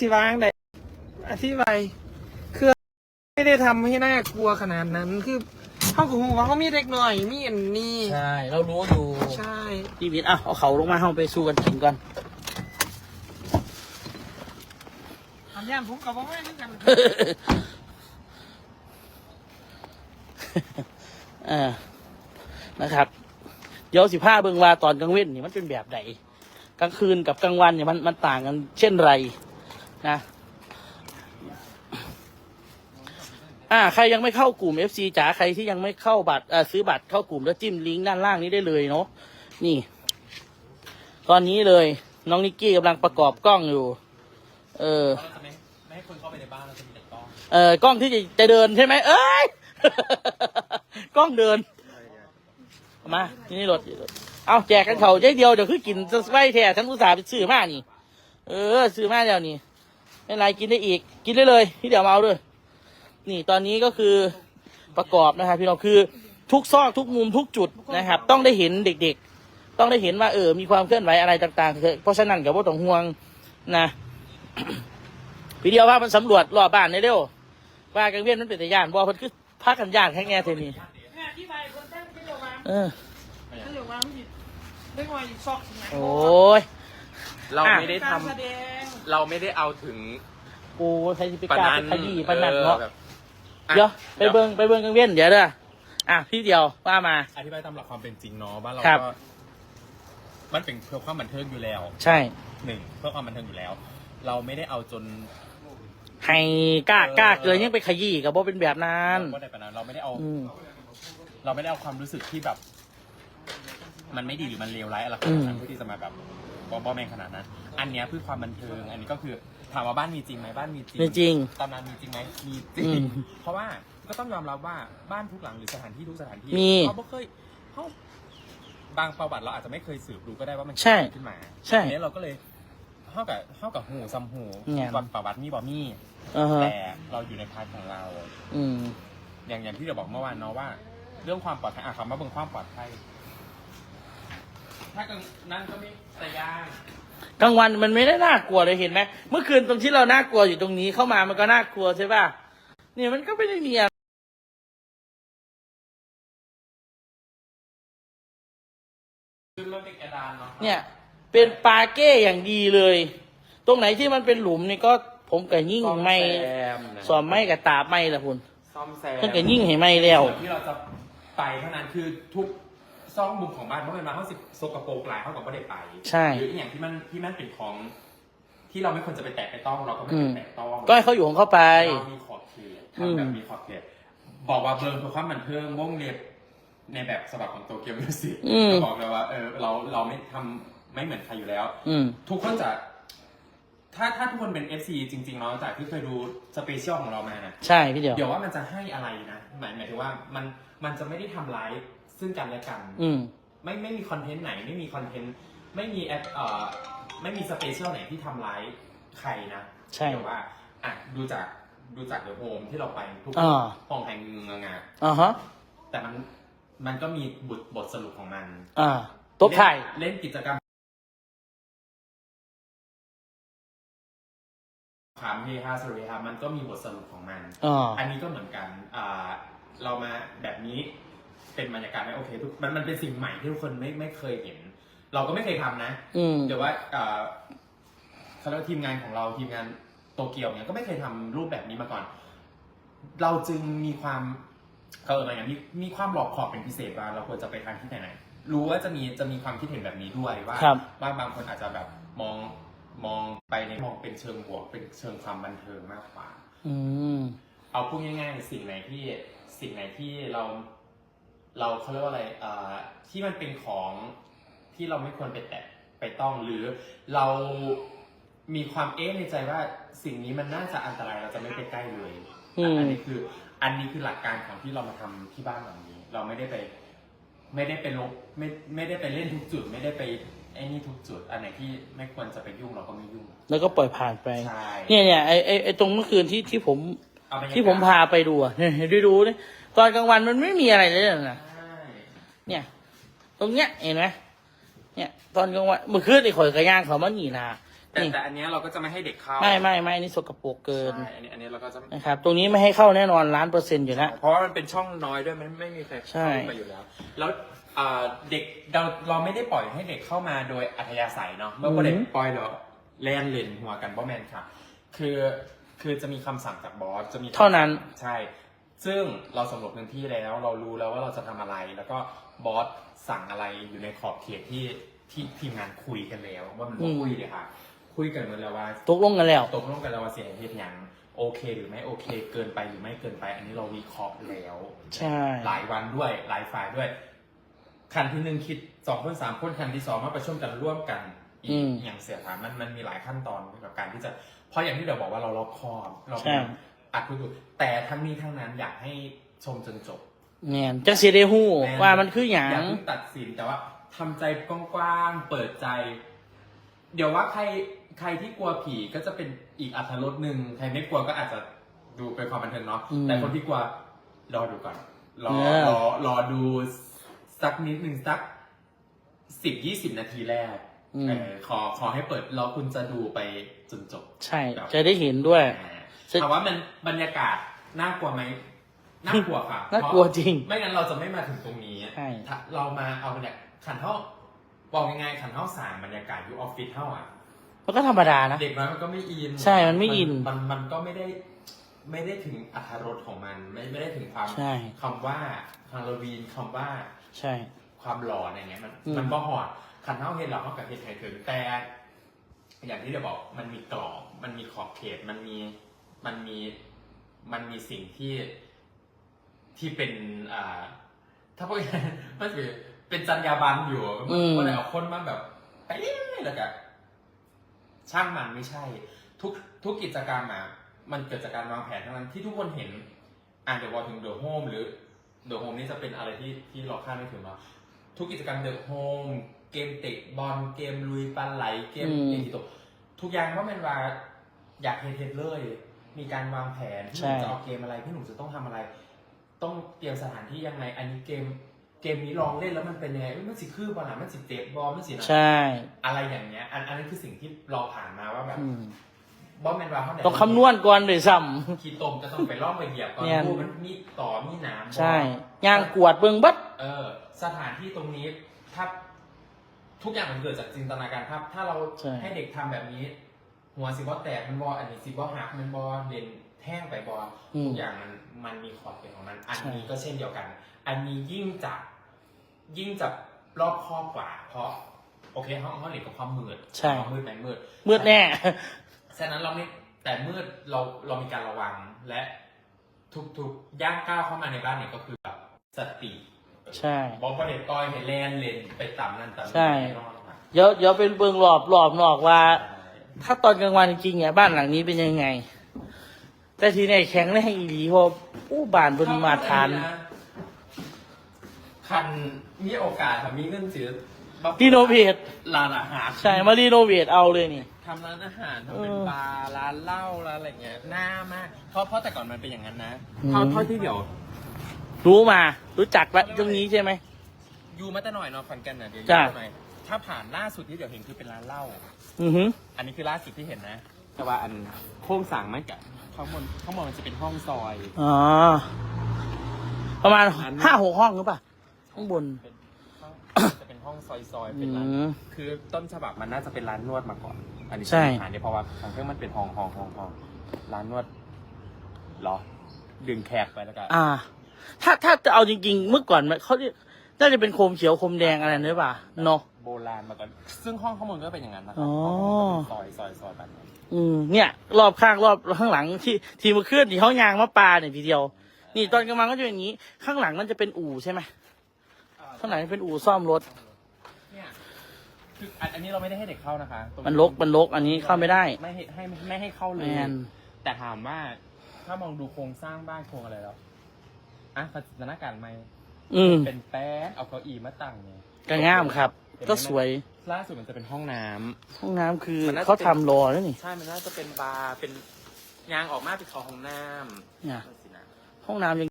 สิวางได้อธิบายคือไม่ได้ทำให้น่ากลัวขนาดนั้น คือเขาก็หูว่าเขามีเด็กหน่อย มีอันนี้ ใช่ เรารู้อยู่ใช่ชีวิตอะเอาเขาลงมาเอาไปสู้กันกินก่อน ทำย่านผมกับผมไม่ได้กันเออนะครับ เดี๋ยวสิผ้าเบิ่งว่าตอนกลางเว้นนี่มันเป็นแบบไหนกลางคืนกับกลางวันเนี่ยมันมันต่างกันเช่นไร นะอ่าใครยังไม่เข้ากลุ่ม FC จ๋าใครที่ยังไม่เข้าบัตรซื้อบัตรเข้ากลุ่มแล้วจิ้มลิงก์ด้านล่างนี้ได้เลยเนาะนี่ ตอนนี้เลย น้องนิกกี้กำลังประกอบกล้องอยู่ เออไม่ให้คนเข้าไปในบ้านเราจะมีแต่กล้องเออกล้องที่จะจะเดินใช่ไหมเอ้ยกล้องเดินมาที่นี่รถเอาแจกกันเขาใจเดียวเดี๋ยวคือกินสไปแท้ฉันอุตส่าห์ไปซื้อมานี่ เออ ซื้อมาแล้วนี่ ไม่เป็นไรกินได้อีก กินได้เลยพี่เดี๋ยวมาเอาด้วย นี่ตอนนี้ก็คือประกอบนะครับ พี่น้องคือทุกซอกทุกมุมทุกจุดนะครับ ต้องได้เห็นเด็กๆ ต้องได้เห็นว่าเออมีความเคลื่อนไหวอะไรต่างๆเพราะฉะนั้นกับว่าต้องห่วงนะพี่เดียวว่ามันสำรวจรอบบ้านในเร็วว่ากังเวียนมันเป็นแต่ย่านบ่เพิ่นคือพากันย่านแค่แง่เท่านี้เนี่ยอธิบายคนตั้งที่เดียวมาเออที่เดียวมาไม่ผิดเด็กหน่อยอีกซอกสิไหนโอ้ยเราไม่ได้ทการแสดงำ เราไม่ได้เอาถึงกูใช้สิไปปะกล้านันไปขยี้ปะนันเนาะออแบบอะเดี๋ยวไปเบิ่งไปเบิ่งกังเวียนเดี๋ยวเด้ออะพี่เดียวว่ามา อธิบายตามหลักความเป็นจริงเนาะว่าเราครับ ก็มันเป็นเพื่อความบันเทิงอยู่แล้วใช่ หนึ่งเพื่อความบันเทิงอยู่แล้ว เราไม่ได้เอาจนให้กล้ากล้าเกินยังไปขยี้กับบ่เป็นแบบนั้นเราก็ได้ปะนั้นเราไม่ได้เอา อืม เราไม่ได้เอาความรู้สึกที่แบบ มันไม่ดีหรือมันเลวร้ายอะไรขอืนาดมนั้นเพื่อที่จะมาแบบ บอบอแมงขนาดนั้น อันเนี้ยเพื่อความบันเทิง อันนี้ก็คือถามว่าบ้านมีจริงไหมบ้านมีจริงไม่จริงตำนานมีจริงไหมมีจริอืง มเพราะว่าก็ต้องยอมรับว่าบ้านทุกหลังหรือสถานที่ทุกสถานที่มีเขาไม่เคยเขาบางประวัติเราอาจจะไม่เคยสืบรู้ก็ได้ว่ามันใช่เกิดขึ้นมาใช่อันนี้เราก็เลยเท่ากับเท่ากับหูซัมหูเนี่ยว่าประวัติมีบ่มีอ่าฮะแต่เราอยู่ในพาร์ทของเรา อืม อย่างอย่างที่เราบอกเมื่อวานเนาะว่า เรื่องความปลอดภัยอะคำว่าเบิ่งความปลอดภัย ถ้ากังนั่นก็ไม่แต่ยากกลางวันมันไม่ได้น่ากลัวเลยเห็นไหมเมื่อคืนตรงที่เราน่ากลัวอยู่ตรงนี้เข้ามามันก็น่ากลัวใช่ป่ะเนี่ยมันก็ไม่ได้มีอะไรคือมันเป็นกระดานเนาะเนี่ย เป็นปลาเก้อย่างดีเลย ตรงไหนที่มันเป็นหลุมนี่ก็ผมกับยิ่งไม่สอมไม่กับตาบไม่ละคุณซ่อมแซมเพิ่นกับยิ่งให้ไม่แล้ว ส่วนที่เราจะไปเท่านั้นคือทุก ซอกมุมของบ้านเพราะมันมาเข้าสิโซกระโปรกหลายเข้ากับไม่ได้ไปใช่ หรืออย่างที่มันที่มันเป็นของ ที่เราไม่ควรจะไปแตะไปต้องเราก็ไม่ไปแตะต้องก็ให้เขาอยู่ของเขาไป เรามีขอบเขตทำแบบมีขอบเขตบอกว่าเบิร์นเพื่อความบันเทิงวงเล็บในแบบฉบับของโตเกียวมิวสิกอืมก็บอกเลยว่าเออเราเราไม่ทำไม่เหมือนใครอยู่แล้ว อืม ทุกคนจะ ถ้าถ้าทุกคนเป็น FC จริงๆเนาะจากที่เคยดูสเปเชียลของเรามานะ ใช่พี่เดียว เดี๋ยวว่ามันจะให้อะไรนะ หมายหมายถึงว่ามันมันจะไม่ได้ทำร้าย ซึ่งกันและกัน อืม ไม่ไม่มีคอนเทนต์ไหน ไม่มีคอนเทนต์ไม่มีแอปเอ่อไม่มีสเปเชียลไหนที่ทำร้ายใครนะใช่เดี๋ยวว่าอะดูจากดูจากเดอะโฮมที่เราไปทุกอ่า ห้องแห่งเงงงาอ่าฮะ แต่มันมันก็มีบทบทสรุปของมันอ่าตบถ่าย เล่นเล่นกิจกรรมขามเฮฮาสรุปเฮฮามันก็มีบทสรุปของมัน อ่า อันนี้ก็เหมือนกันอ่าเรามาแบบนี้ เป็นบรรยากาศไหมโอเคทุกมันมันเป็นสิ่งใหม่ที่ทุกคนไม่ไม่เคยเห็น เราก็ไม่เคยทำนะอืมเดี๋ยวว่าอ่าเขาเรียกว่าทีมงานของเราทีมงานโตเกียวเนี่ยก็ไม่เคยทำรูปแบบนี้มาก่อน เราจึงมีความเขาเอออะไรอย่างมีมีความหลอกขอบเป็นพิเศษว่าเราควรจะไปทางที่ไหนไหนรู้ว่าจะมีจะมีความคิดเห็นแบบนี้ด้วยว่า ครับว่าบางคนอาจจะแบบมองมองไปในมองเป็นเชิงบวก เป็นเชิงความบันเทิงมากกว่า อืม เอาพูดง่ายๆสิ่งไหนที่สิ่งไหนที่เรา เราเขาเรียกว่าอะไรอ่าที่มันเป็นของที่เราไม่ควรไปแตะไปต้องหรือเรามีความเอ๊ะในใจว่าสิ่งนี้มันน่าจะอันตรายเราจะไม่ไปใกล้เลยอืม อันนี้คือ อันนี้คือหลักการของที่เรามาทำที่บ้านหลังนี้ เราไม่ได้ไป ไม่ได้ไปลบไม่ไม่ได้ไปเล่นทุกจุด ไม่ได้ไปไอ้นี่ทุกจุด อันไหนที่ไม่ควรจะไปยุ่งเราก็ไม่ยุ่งแล้วก็ปล่อยผ่านไป ใช่เนี่ยเนี่ยไอไอไอตรงเมื่อคืนที่ที่ผม เอาบรรยากาศที่ผมพาไปดูอะเนี่ยดูดูเนี่ย ตอนกลางวันมันไม่มีอะไรเลยนะใช่เนี่ย ตรงเนี้ยเห็นไหมเนี่ย ตอนกลางวันเมื่อคืนไอ้ข่อยกระย่างเขามาหนีนาแต่นี่แต่อันเนี้ยเราก็จะไม่ให้เด็กเข้าไม่ไม่ไม่อันนี้สกปรกเกินใช่อันนี้อันนี้เราก็จะนะครับ ตรงนี้ไม่ให้เข้าแน่นอนล้านเปอร์เซ็นต์อยู่แล้วเพราะว่ามันเป็นช่องน้อยด้วยมันไม่มีใครใช่เข้าไปอยู่แล้ว แล้วอ่าเด็กเราเราไม่ได้ปล่อยให้เด็กเข้ามาโดยอัธยาศัยเนาะเมื่อพอเด็กปล่อยเราแลนเลนหัวกันเพราะแมนค่ะ คือคือจะมีคำสั่งจากบอสจะมีเท่านั้นใช่ ซึ่งเราสำรวจพื้นที่แล้ว เรารู้แล้วว่าเราจะทำอะไร แล้วก็บอสสั่งอะไรอยู่ในขอบเขตที่ที่ทีมงานคุยกันแล้ว ว่ามันต้องคุยเลยค่ะ คุยกันหมดแล้วว่าตกลงกันแล้ว ตกลงกันแล้วว่าเสียเหตุอย่างโอเค หรือไม่โอเค เกินไปหรือไม่เกินไป อันนี้เราวิเคราะห์แล้ว ใช่ หลายวันด้วยหลายฝ่ายด้วย คันที่หนึ่งคิดสองคนสามคนคันที่สองมาประชุมกันร่วมกันอีกอย่างเสียถามมันมันมีหลายขั้นตอนกับการที่จะเพราะอย่างที่เราบอกว่าเรารอบคอบเราใช่ อัดคุยดูแต่ทั้งนี้ทั้งนั้นอยากให้ชมจนจบเนี่ยจักเสียได้หู้ว่ามันคืออย่างอย่าเพิ่งตัดสินแต่ว่าทำใจกว้างๆเปิดใจ เดี๋ยวว่าใครใครที่กลัวผีก็จะเป็นอีกอัธรสหนึ่งใครไม่กลัวก็อาจจะดูเป็นความบันเทิงเนาะอืมแต่คนที่กลัวรอดูก่อนรอเออ รอรอดูสักนิดหนึ่งสักสิบยี่สิบนาทีแรกอืมเออขอขอให้เปิดแล้วคุณจะดูไปจนจบใช่ จะได้เห็นด้วย อ่า จะถามว่ามันบรรยากาศน่ากลัวไหมน่ากลัวค่ะน่ากลัวจริง ไม่งั้นเราจะไม่มาถึงตรงนี้ใช่ ถ้าเรามาเอาบรรยากาศขันเท่าบอกยังไงขันเท่าสามบรรยากาศอยู่ออฟฟิศเท่าอะ มันก็ธรรมดานะ เด็กน้อยมันก็ไม่อินใช่มันไม่อินมันมันก็ไม่ได้ไม่ได้ถึงอรรถรสของมัน ไม่ไม่ได้ถึงความใช่ คำว่าฮาโลวีนคำว่าใช่ ความหล่ออะไรเงี้ยมันอืม มันบ่หอดขันเท่าเห็นเราเขากับเห็นไทยถึงแต่ อย่างที่เราบอกมันมีกรอบมันมีขอบเขตมันมี มันมีมันมีสิ่งที่ที่เป็นอ่า ถ้าพวกมันคือเป็นจรรยาบรรณอยู่อืม ก็เลยเอาคนมาแบบไปเรื่อยๆแล้วก็ช่างมันไม่ใช่ ทุกทุกกิจกรรมอะมันเกิดจากการวางแผนทั้งนั้นที่ทุกคนเห็นอ่านเดี๋ยวพอถึงเดอะโฮมหรือเดอะโฮมนี่จะเป็นอะไรที่ที่เราคาดไม่ถึงเนาะทุกกิจกรรมเดอะโฮมเกมเตะบอลเกมลุยปลาไหลเกมอืม เอกิโตะทุกอย่างว่ามันว่าอยากเห็นเห็นเลย มีการวางแผนพี่หนุ่มใช่ จะเอาเกมอะไรพี่หนุ่มจะต้องทำอะไร ต้องเตรียมสถานที่ยังไง อันนี้เกมเกมนี้ลองเล่นแล้วมันเป็นยังไงเอ้ยมันสิคือบอลนะมันสิเตะบอลมันสินะใช่ อะไรอย่างเงี้ยอันอันนั้นคือสิ่งที่เราผ่านมาว่าแบบอืมบอลแมนวาเขาไหนต้องคำนวณก่อนเลยซ้ ขีดตมก็ต้องไปล่องไปเหยียบก่อนเนี่ยดูมันมีต่อมีหน้ำำใช่ย่างกวดเบิ่งเบัด เออ สถานที่ตรงนี้ถ้าทุกอย่างมันเกิดจากจินตนาการภาพ ถ้าเราใช่ ให้เด็กทำแบบนี้ หัวสิบอแตกมันบออันนี้สิบอหักมันบอเลนแท่งไปบออืมทุกอย่างมันมันมีขอบเขตของมัน อันใช่ นี้ก็เช่นเดียวกัน อันนี้ยิ่งจะยิ่งจะรอบคอบกว่า เพราะ โอเคห้องห้องเด็กกับความมืดใช่ ความมืดไหมมืด มืดแน่ ฉะนั้นเราไม่แต่มืดเราเรามีการระวังและทุกๆย่างก้าวเข้ามาในบ้านเนี่ยก็คือแบบสติใช่ บอกประเด็นต้อยเห็นแลนเลนไปต่ำนั่นต่ำใช่นี่นอนค่ะเดี๋ยวเดี๋ยวเป็นเบิ่งรอบรอบนอกว่า ถ้าตอนกลางวันจริงๆเนี่ยบ้านหลังนี้เป็นยังไง แต่ทีไหนแข็งแรงอีหลีเพราะอู้บ้านบนมาทาน คันมีโอกาสค่ะมีเงินซื้อรีโนเวท ร้านอาหารใช่มารีโนเวทเอาเลยนี่ ทำร้านอาหารทำเป็นเออบาร์ร้านเหล้าร้านอะไรเงี้ยน่ามากเพราะเพราะแต่ก่อนมันเป็นอย่างนั้นนะอืม เท่าเท่าที่เดี๋ยวรู้มา รู้จักละตรงนี้ใช่ไหม อยู่มาแต่หน่อยเนาะขอนแก่นน่ะเดี๋ยวจ้ะอยู่หน่อย ถ้าผ่านล่าสุดที่เดี๋ยวเห็นคือเป็นร้านเหล้า อือหืออันนี้คือล่าสุดที่เห็นนะ แต่ว่าอันโค้งสั่งไม่กับข้างบนข้างบนมันจะเป็นห้องซอย อ๋อ ประมาณอันนั้นห้าหกห้องหรือเปล่าข้างบน เป็นห้องจะเป็นห้องซอยซอยๆอืเป็นร้านมคือต้นฉบับมันน่าจะเป็นร้านนวดมาก่อน อันนี้ใช่อาหารเนี่ยเพราะว่าทางเครื่องมันเป็นห้องห้องห้องห้องร้านนวดเหรอ ดึงแขกไปแล้วกันอ่า ถ้าถ้าจะเอาจริง ๆ เมื่อก่อนมันเขาเรียกน่าจะเป็นโคมเขียวโคมแดงอะไรหรือเปล่าเนาะ โบราณมาก่อน ซึ่งห้องข้างบนก็เป็นอย่างนั้นนะครัอ๋อ ห้องข้างบนก็เป็นซอยซอยซอยแบบนั้นอืมเนี่ย รอบข้างรอบข้างหลังที่ทีมาเคลื่อนที่เขายางมาปลาเนี่ยทีเดียว นี่ตอนกลางวันก็จะเป็นอย่างนี้ ข้างหลังมันจะเป็นอู่ใช่ไหมข้างหลังเป็นอู่ซ่อมรถ เนี่ยคืออันอันนี้เราไม่ได้ให้เด็กเข้านะคะตรงมันลกมันลกอันนี้เข้าไม่ได้ไม่ให้ให้ไม่ให้เข้าเลแมย นแต่ถามว่าถ้ามองดูโครงสร้างบ้านโครงอะไรแล้วอะสถานการณ์ไม่อืมเป็นแป้นเอาเก้าอี้มาตั้งเนี่ยก็งามครับ ก็สวยล่าสุดมันจะเป็นห้องน้ำ ห้องน้ำคือมันน่าจะ เขาทำรอแล้วนี่ใช่ มันน่าจะเป็นบาร์ เป็นยางออกมาเป็นคอห้องน้ำเนี่ยนั่นสินะ ห้องน้ำยัง